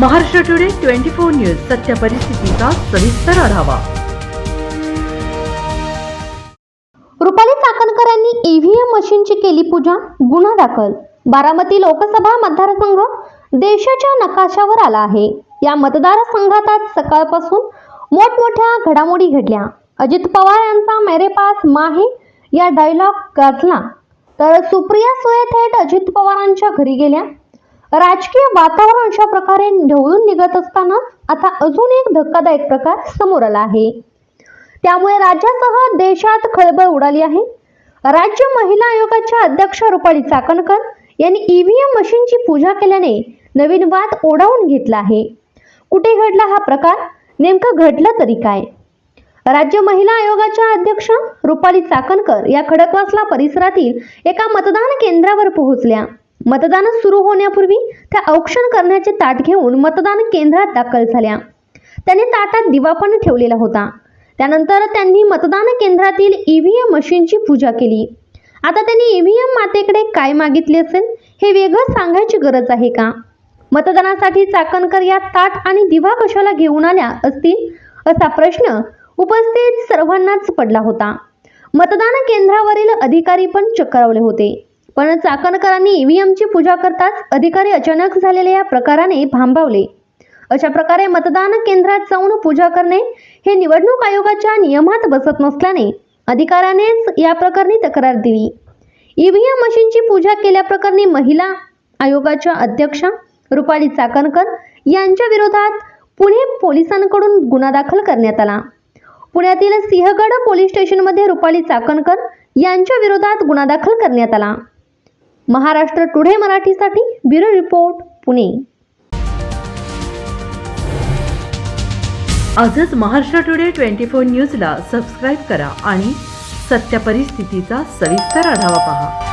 Maharashtra today twenty four news सत्य परिस्थितीचा सविस्तर आढावा. रुपाली चाकणकर यांनी ईव्हीएम मशीनची केली पूजा गुन्हा दाखल. बारामती लोकसभा मतदारसंघ देशाच्या नकाशावर आला आहे. या मतदारसंघात आज सकाळपासून मोठमोठ्या घडामोडी घडल्या. अजित पवार यांचा मेरे पास माहे या डायलॉग गाजला. तर सुप्रिया सुळे थेट अजित पवारांच्या घरी गेल्या. राजकीय वातावरण अशा प्रकारे ढवळून निघत असताना आता अजून एक धक्कादायक प्रकार समोर आला आहे. त्यामुळे राज्यासह देशात खळबळ उडाली आहे. राज्य महिला आयोगाच्या अध्यक्ष रुपाली चाकणकर यांनी ईव्हीएम मशीनची पूजा केल्याने नवीन वाद ओढावून घेतला आहे. कुठे घडला हा प्रकार? नेमकं घडलं तरी काय? राज्य महिला आयोगाच्या अध्यक्ष रुपाली चाकणकर या खडकवासला परिसरातील एका मतदान केंद्रावर पोहोचल्या. मतदान सुरू होण्यापूर्वी त्या औक्षण करण्याचे ताट घेऊन मतदान केंद्रात दाखल झाल्या. त्यांनी ताटात दिवा पण ठेवलेला होता. त्यानंतर त्यांनी मतदान केंद्रातील ईव्हीएम मशीनची पूजा केली. आता त्यांनी ईव्हीएम मातेकडे काय मागितले असेल हे वेगळं सांगायची गरज आहे का? मतदानासाठी चाकणकर या ताट आणि दिवा कशाला घेऊन आल्या असतील असा प्रश्न उपस्थित सर्वांनाच पडला होता. मतदान केंद्रावरील अधिकारी पण चक्रावले होते. पण चाकणकरांनी ईव्हीएमची पूजा करताच अधिकारी अचानक झालेल्या या प्रकाराने भांबावले. अशा प्रकारे मतदान केंद्रात जाऊन पूजा करणे हे निवडणूक आयोगाच्या नियमात बसत नसल्याने अधिकाऱ्यानेच या प्रकरणी तक्रार दिली. ईव्हीएम मशीनची पूजा केल्याप्रकरणी महिला आयोगाच्या अध्यक्षा रुपाली चाकणकर यांच्या विरोधात पुणे पोलिसांकडून गुन्हा दाखल करण्यात आला. पुण्यातील सिंहगड पोलीस स्टेशनमध्ये रुपाली चाकणकर यांच्या विरोधात गुन्हा दाखल करण्यात आला. महाराष्ट्र टुडे मराठीसाठी ब्युरो रिपोर्ट पुणे. आजच महाराष्ट्र टुडे ट्वेंटी फोर न्यूजला सबस्क्राईब करा आणि सत्य परिस्थितीचा सविस्तर आढावा पहा.